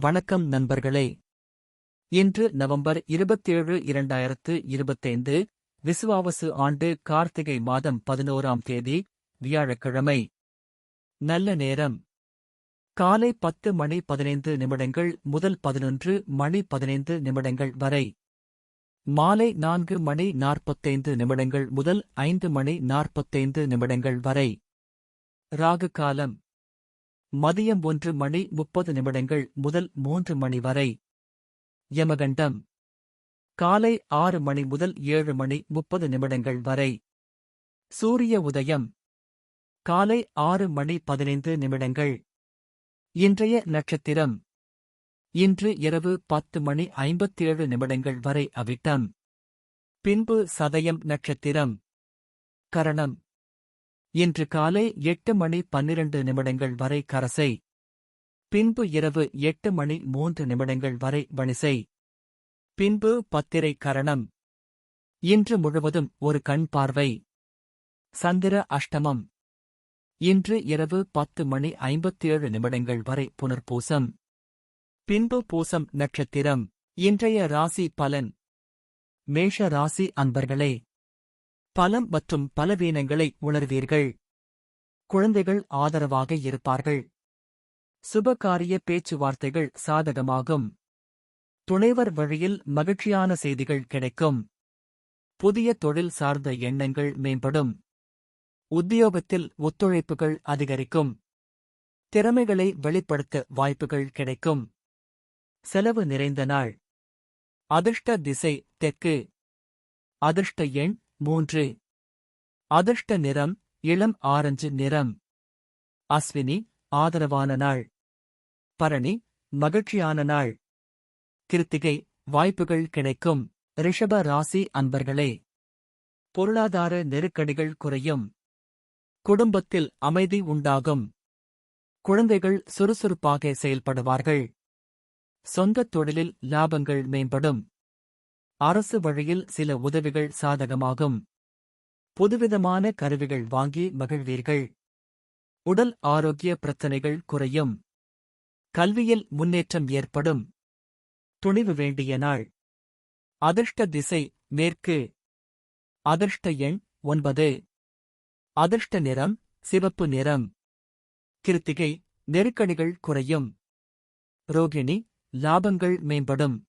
வணக்கம் நண்பர்களே. இன்று நவம்பர் இருபத்தேழு இரண்டாயிரத்து இருபத்தைந்து விசுவாவசு ஆண்டு கார்த்திகை மாதம் பதினோராம் தேதி வியாழக்கிழமை. நல்ல நேரம். காலை பத்து மணி பதினைந்து நிமிடங்கள் முதல் பதினொன்று மணி பதினைந்து நிமிடங்கள் வரை. மாலை நான்கு மணி நாற்பத்தைந்து நிமிடங்கள் முதல் ஐந்து மணி நாற்பத்தைந்து நிமிடங்கள் வரை. ராகு காலம். மதியம் ஒன்று மணி முப்பது நிமிடங்கள் முதல் மூன்று மணி வரை. யமகண்டம். காலை ஆறு மணி முதல் ஏழு மணி முப்பது நிமிடங்கள் வரை. சூரிய உதயம். காலை ஆறு மணி பதினைந்து நிமிடங்கள். இன்றைய நட்சத்திரம். இன்று இரவு பத்து மணி ஐம்பத்தேழு நிமிடங்கள் வரை அவிட்டம். பின்பு சதயம் நட்சத்திரம். கரணம். இன்று காலை எட்டு மணி பன்னிரண்டு நிமிடங்கள் வரை கரசை. பின்பு இரவு எட்டு மணி மூன்று நிமிடங்கள் வரை வணிசை. பின்பு பத்திரை கரணம். இன்று முழுவதும் ஒரு கண் பார்வை. சந்திர அஷ்டமம். இன்று இரவு பத்து மணி ஐம்பத்தேழு நிமிடங்கள் வரை புனர்பூசம். பின்பு பூசம் நட்சத்திரம். இன்றைய ராசி பலன். மேஷ ராசி அன்பர்களே பலம் மற்றும் பலவீனங்களை உணர்வீர்கள். குழந்தைகள் ஆதரவாக இருப்பார்கள். சுபகாரிய பேச்சுவார்த்தைகள் சாதகமாகும். துணைவர் வழியில் மகிழ்ச்சியான செய்திகள் கிடைக்கும். புதிய தொழில் சார்ந்த எண்ணங்கள் மேம்படும். உத்தியோகத்தில் ஒத்துழைப்புகள் அதிகரிக்கும். திறமைகளை வெளிப்படுத்த வாய்ப்புகள் கிடைக்கும். செலவு நிறைந்த நாள். அதிர்ஷ்ட திசை தெற்கு. அதிர்ஷ்ட எண் மூன்று. அதிர்ஷ்ட நிறம் இளம் ஆரஞ்சு நிறம். அஸ்வினி ஆதரவான நாள். பரணி மகிழ்ச்சியான நாள். கிருத்திகை வாய்ப்புகள் கிடைக்கும். ரிஷப ராசி அன்பர்களே. பொருளாதார நெருக்கடிகள் குறையும். குடும்பத்தில் அமைதி உண்டாகும். குழந்தைகள் சுறுசுறுப்பாக செயல்படுவார்கள். சொந்தத் தொழிலில் லாபங்கள் மேம்படும். அரசு வழியில் சில உதவிகள் சாதகமாகும். புதுவிதமான கருவிகள் வாங்கி மகிழ்வீர்கள். உடல் ஆரோக்கிய பிரச்சனைகள் குறையும். கல்வியில் முன்னேற்றம் ஏற்படும். துணிவு வேண்டிய நாள். அதிர்ஷ்ட திசை மேற்கு. அதிர்ஷ்ட எண் ஒன்பது. அதிர்ஷ்ட நிறம் சிவப்பு நிறம். கிருத்திகை நெருக்கடிகள் குறையும். ரோகிணி லாபங்கள் மேம்படும்.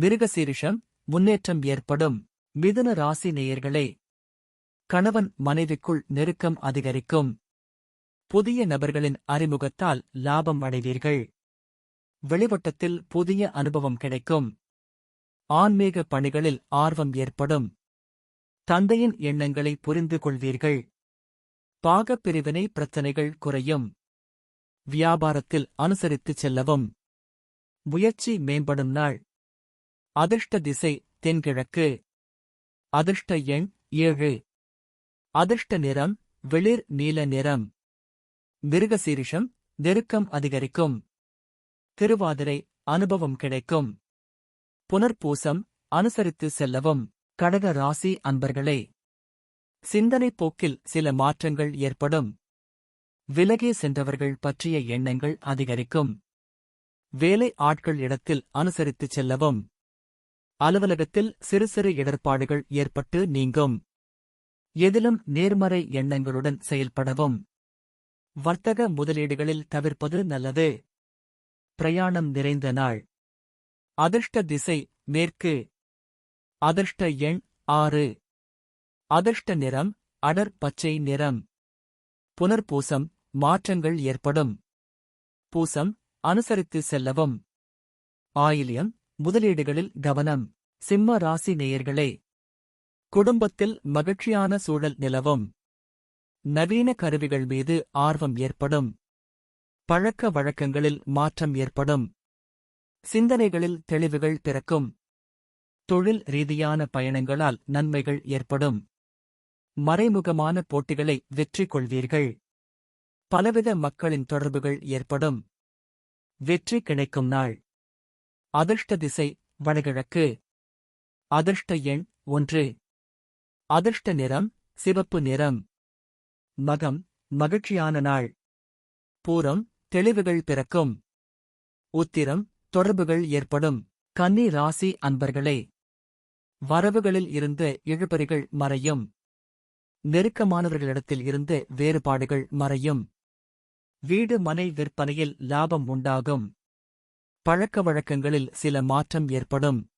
மிருகசீரிஷம் முன்னேற்றம் ஏற்படும். மிதுன ராசி நேயர்களே கணவன் மனைவிக்குள் நெருக்கம் அதிகரிக்கும். புதிய நபர்களின் அறிமுகத்தால் லாபம் அடைவீர்கள். வெளிவட்டத்தில் புதிய அனுபவம் கிடைக்கும். ஆன்மீக பணிகளில் ஆர்வம் ஏற்படும். தந்தையின் எண்ணங்களை புரிந்து கொள்வீர்கள். பாகப்பிரிவினை பிரச்சனைகள் குறையும். வியாபாரத்தில் அனுசரித்துச் செல்லவும். முயற்சி மேம்படும் நாள். அதிர்ஷ்ட திசை தென்கிழக்கு. அதிர்ஷ்ட எண் ஏழு. அதிர்ஷ்ட நிறம் வெளிர் நீல நிறம். மிருகசீரிஷம் நெருக்கம் அதிகரிக்கும். திருவாதிரை அனுபவம் கிடைக்கும். புனர்பூசம் அனுசரித்து செல்லவும். கடக ராசி அன்பர்களே. சிந்தனைப் போக்கில் சில மாற்றங்கள் ஏற்படும். விலகே சென்றவர்கள் பற்றிய எண்ணங்கள் அதிகரிக்கும். வேலை ஆட்கள் இடத்தில் அனுசரித்துச் செல்லவும். அலுவலகத்தில் சிறு சிறு இடர்பாடுகள் ஏற்பட்டு நீங்கும். எதிலும் நேர்மறை எண்ணங்களுடன் செயல்படவும். வர்த்தக முதலீடுகளில் தவிர்ப்பது நல்லது. பிரயாணம் நிறைந்த நாள். அதிர்ஷ்ட திசை மேற்கு. அதிர்ஷ்ட எண் ஆறு. அதிர்ஷ்ட நிறம் அடர் பச்சை நிறம். புனர்பூசம் மாற்றங்கள் ஏற்படும். பூசம் அனுசரித்து செல்லவும். ஆயிலியம் முதலீடுகளில் கவனம். சிம்ம ராசி நேயர்களே குடும்பத்தில் மகிழ்ச்சியான சூழல் நிலவும். நவீன கருவிகள் மீது ஆர்வம் ஏற்படும். பழக்க வழக்கங்களில் மாற்றம் ஏற்படும். சிந்தனைகளில் தெளிவுகள் பிறக்கும். தொழில் ரீதியான பயணங்களால் நன்மைகள் ஏற்படும். மறைமுகமான போட்டிகளை வெற்றி கொள்வீர்கள். பலவித மக்களின் தொடர்புகள் ஏற்படும். வெற்றி கிடைக்கும் நாள். அதிர்ஷ்ட திசை வடகிழக்கு. அதிர்ஷ்ட எண் ஒன்று. அதிர்ஷ்ட நிறம் சிவப்பு நிறம். மகம் மகிழ்ச்சியான நாள். பூரம் தெளிவுகள் பிறக்கும். உத்திரம் தொடர்புகள் ஏற்படும். கன்னி ராசி அன்பர்களே. வரவுகளில் இருந்து இழுபறிகள் மறையும். நெருக்கமானவர்களிடத்தில் இருந்து வேறுபாடுகள் மறையும். வீடு மனை விற்பனையில் லாபம் உண்டாகும். பழக்க வழக்கங்களில் சில மாற்றம் ஏற்படும்.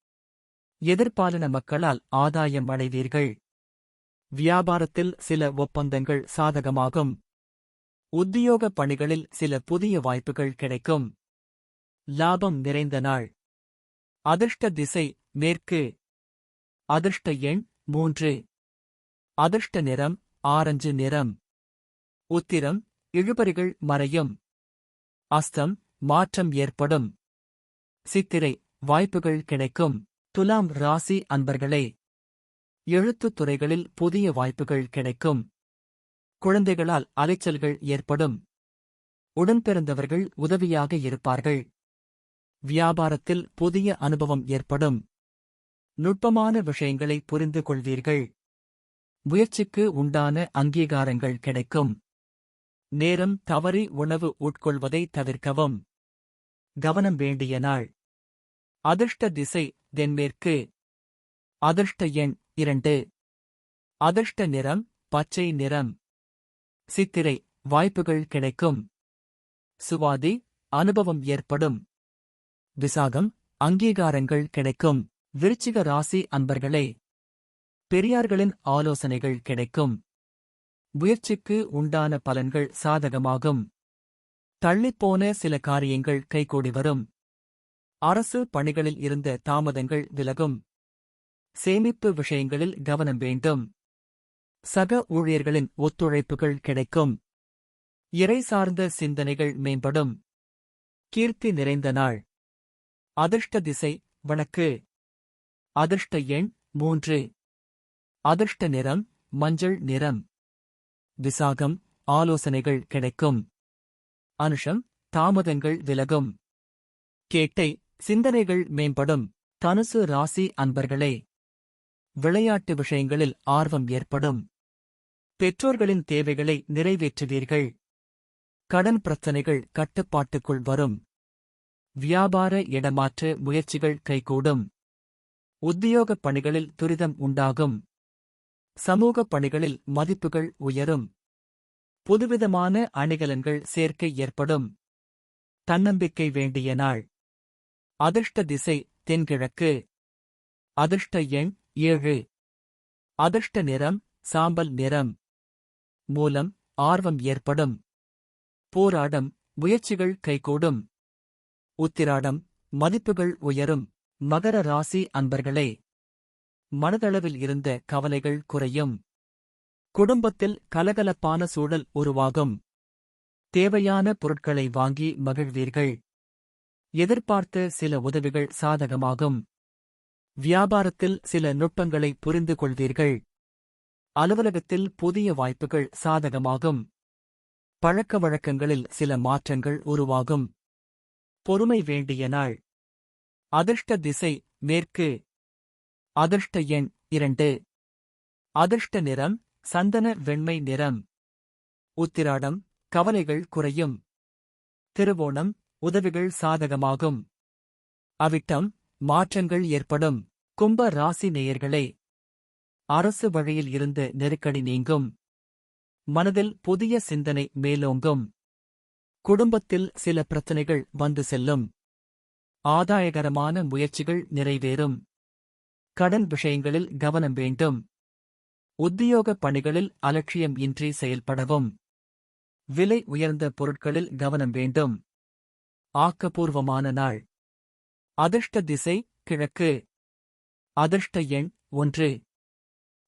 எதிர்பாலின மக்களால் ஆதாயம் அடைவீர்கள். வியாபாரத்தில் சில ஒப்பந்தங்கள் சாதகமாகும். உத்தியோக பணிகளில் சில புதிய வாய்ப்புகள் கிடைக்கும். லாபம் நிறைந்த நாள். அதிர்ஷ்ட திசை மேற்கு. அதிர்ஷ்ட எண் மூன்று. அதிர்ஷ்ட நிறம் ஆரஞ்சு நிறம். உத்திரம் இழுபறிகள் மறையும். அஸ்தம் மாற்றம் ஏற்படும். சித்திரை வாய்ப்புகள் கிடைக்கும். துலாம் ராசி அன்பர்களே எழுத்துத் துறைகளில் புதிய வாய்ப்புகள் கிடைக்கும். குழந்தைகளால் அலைச்சல்கள் ஏற்படும். உடன்பிறந்தவர்கள் உதவியாக இருப்பார்கள். வியாபாரத்தில் புதிய அனுபவம் ஏற்படும். நுட்பமான விஷயங்களை புரிந்து கொள்வீர்கள். முயற்சிக்கு உண்டான அங்கீகாரங்கள் கிடைக்கும். நேரம் தவறி உணவு உட்கொள்வதை தவிர்க்கவும். கவனம் வேண்டிய நாள். அதிர்ஷ்ட திசை தென்மேற்கு. அதிர்ஷ்ட எண் இரண்டு. அதிர்ஷ்ட நிறம் பச்சை நிறம். சித்திரை வாய்ப்புகள் கிடைக்கும். சுவாதி அனுபவம் ஏற்படும். விசாகம் அங்கீகாரங்கள் கிடைக்கும். விருச்சிக ராசி அன்பர்களே பெரியார்களின் ஆலோசனைகள் கிடைக்கும். முயற்சிக்கு உண்டான பலன்கள் சாதகமாகும். தள்ளிப்போன சில காரியங்கள் கைகூடி வரும். அரசு பணிகளில் இருந்த தாமதங்கள் விலகும். சேமிப்பு விஷயங்களில் கவனம் வேண்டும். சக ஊழியர்களின் ஒத்துழைப்புகள் கிடைக்கும். இறை சார்ந்த சிந்தனைகள் மேம்படும். கீர்த்தி நிறைந்த நாள். அதிர்ஷ்ட திசை வழக்கு. அதிர்ஷ்ட எண் மூன்று. அதிர்ஷ்ட நிறம் மஞ்சள் நிறம். விசாகம் ஆலோசனைகள் கிடைக்கும். அனுஷம் தாமதங்கள் விலகும். கேட்டை சிந்தனைகள் மேம்படும். தனுசு ராசி அன்பர்களே விளையாட்டு விஷயங்களில் ஆர்வம் ஏற்படும். பெற்றோர்களின் தேவைகளை நிறைவேற்றுவீர்கள். கடன் பிரச்சனைகள் கட்டுப்பாட்டுக்குள் வரும். வியாபார இடமாற்ற முயற்சிகள் கைகூடும். உத்தியோகப் பணிகளில் துரிதம் உண்டாகும். சமூகப் பணிகளில் மதிப்புகள் உயரும். புதுவிதமான அணிகலன்கள் சேர்க்கை ஏற்படும். தன்னம்பிக்கை வேண்டிய நாள். அதிர்ஷ்ட திசை தென்கிழக்கு. அதிர்ஷ்ட எண் ஏழு. அதிர்ஷ்ட நிறம் சாம்பல் நிறம். மூலம் ஆர்வம் ஏற்படும். போராடம் முயற்சிகள் கைகூடும். உத்திராடம் மதிப்புகள் உயரும். மகர ராசி அன்பர்களே மனதளவில் இருந்த கவலைகள் குறையும். குடும்பத்தில் கலகலப்பான சூழல் உருவாகும். தேவையான பொருட்களை வாங்கி மகிழ்வீர்கள். எதிர்பார்த்த சில உதவிகள் சாதகமாகும். வியாபாரத்தில் சில நுட்பங்களை புரிந்து கொள்வீர்கள். அலுவலகத்தில் புதிய வாய்ப்புகள் சாதகமாகும். பழக்க வழக்கங்களில் சில மாற்றங்கள் உருவாகும். பொறுமை வேண்டிய நாள். அதிர்ஷ்ட திசை மேற்கு. அதிர்ஷ்ட எண் இரண்டு. அதிர்ஷ்ட நிறம் சந்தன வெண்மை நிறம். உத்திராடம் கவலைகள் குறையும். திருவோணம் உதவிகள் சாதகமாகும். அவிட்டம் மாற்றங்கள் ஏற்படும். கும்ப ராசி நேயர்களே அரசு வழியில் இருந்து நெருக்கடி நீங்கும். மனதில் புதிய சிந்தனை மேலோங்கும். குடும்பத்தில் சில பிரச்சனைகள் வந்து செல்லும். ஆதாயகரமான முயற்சிகள் நிறைவேறும். கடன் விஷயங்களில் கவனம் வேண்டும். உத்தியோகப் பணிகளில் அலட்சியம் இன்றி செயல்படவும். விலை உயர்ந்த பொருட்களில் கவனம் வேண்டும். ஆக்கப்பூர்வமான நாள். அதிர்ஷ்ட திசை கிழக்கு. அதிர்ஷ்ட எண் ஒன்று.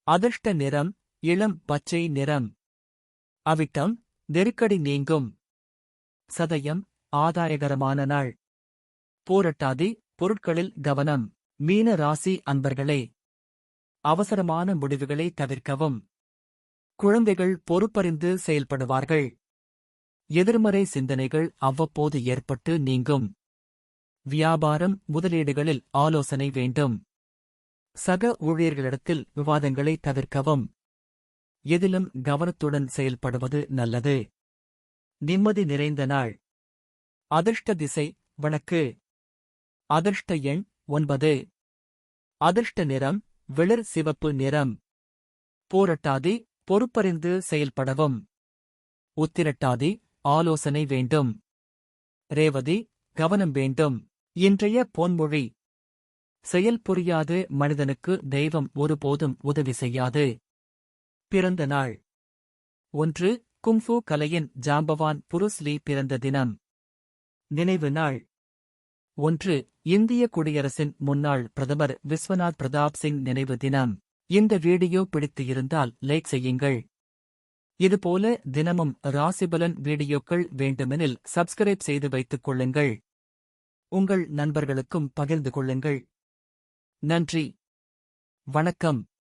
அதிர்ஷ்ட நிறம் இளம் பச்சை நிறம். அவிட்டம் நெருக்கடி நீங்கும். சதயம் ஆதாயகரமான நாள். போரட்டாதி பொருட்களில் கவனம். மீன ராசி அன்பர்களே. அவசரமான முடிவுகளை தவிர்க்கவும். குழந்தைகள் பொறுப்பறிந்து செயல்படுவார்கள். எதிர்மறை சிந்தனைகள் அவ்வப்போது ஏற்பட்டு நீங்கும். வியாபாரம் முதலீடுகளில் ஆலோசனை வேண்டும். சக ஊழியர்களிடத்தில் விவாதங்களை தவிர்க்கவும். எதிலும் கவனத்துடன் செயல்படுவது நல்லது. நிம்மதி நிறைந்த நாள். அதிர்ஷ்ட திசை வழக்கு. அதிர்ஷ்ட எண் ஒன்பது. அதிர்ஷ்ட நிறம் வெளிர் சிவப்பு நிறம். போரட்டாதி பொறுப்பறிந்து செயல்படவும். உத்திரட்டாதி ஆலோசனை வேண்டும். ரேவதி கவனம் வேண்டும். இன்றைய பொன்மொழி. செயல் புரியாது மனிதனுக்கு தெய்வம் ஒருபோதும் உதவி செய்யாது. பிறந்த நாள். ஒன்று கும்ஃபு கலையின் ஜாம்பவான் புருஸ்லி பிறந்த தினம். நினைவு நாள். ஒன்று இந்திய குடியரசின் முன்னாள் பிரதமர் விஸ்வநாத் பிரதாப் சிங் நினைவு தினம். இந்த வீடியோ பிடித்து இருந்தால் லைக் செய்யுங்கள். இதுபோல தினமும் ராசிபலன் வீடியோக்கள் வேண்டுமெனில் சப்ஸ்கிரைப் செய்து வைத்துக் கொள்ளுங்கள். உங்கள் நண்பர்களுக்கும் பகிர்ந்து கொள்ளுங்கள். நன்றி. வணக்கம்.